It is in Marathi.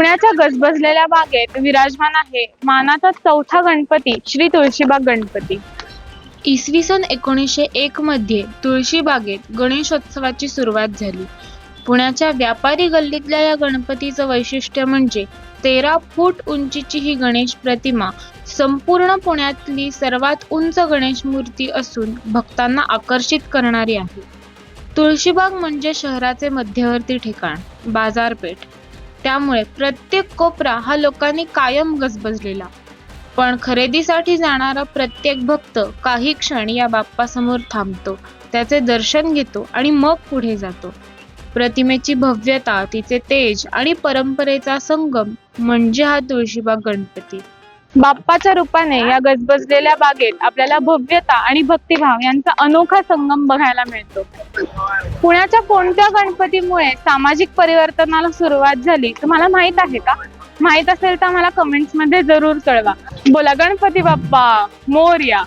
पुण्याच्या गजबजलेल्या बागेत विराजमान आहे मानाचा चौथा गणपती श्री तुळशीबाग गणपती. इसवी सन एकोणीसशे एक मध्ये तुळशीबागेत गणेशोत्सवाची सुरुवात झाली. पुण्याच्या व्यापारी गल्लीतल्या या गणपतीचं वैशिष्ट्य म्हणजे तेरा फूट उंचीची ही गणेश प्रतिमा संपूर्ण पुण्यातली सर्वात उंच गणेश मूर्ती असून भक्तांना आकर्षित करणारी आहे. तुळशीबाग म्हणजे शहराचे मध्यवर्ती ठिकाण बाजारपेठ. त्यामुळे प्रत्येक कोपरा हा लोकांनी कायम गजबजलेला. पण खरेदीसाठी जाणारा प्रत्येक भक्त काही क्षण या बाप्पासमोर थांबतो. त्याचे दर्शन घेतो आणि मग पुढे जातो. प्रतिमेची भव्यता तिचे तेज आणि परंपरेचा संगम म्हणजे हा तुळशीबाग गणपती. बाप्पाच्या रूपाने या गजबजलेल्या बागेत आपल्याला भव्यता आणि भक्तिभाव यांचा अनोखा संगम बघायला मिळतो. पुण्याच्या कोणत्या गणपतीमुळे सामाजिक परिवर्तनाला सुरुवात झाली तुम्हाला माहीत आहे का? माहीत असेल तर मला कमेंट्समध्ये जरूर कळवा. बोला गणपती बाप्पा मोर्या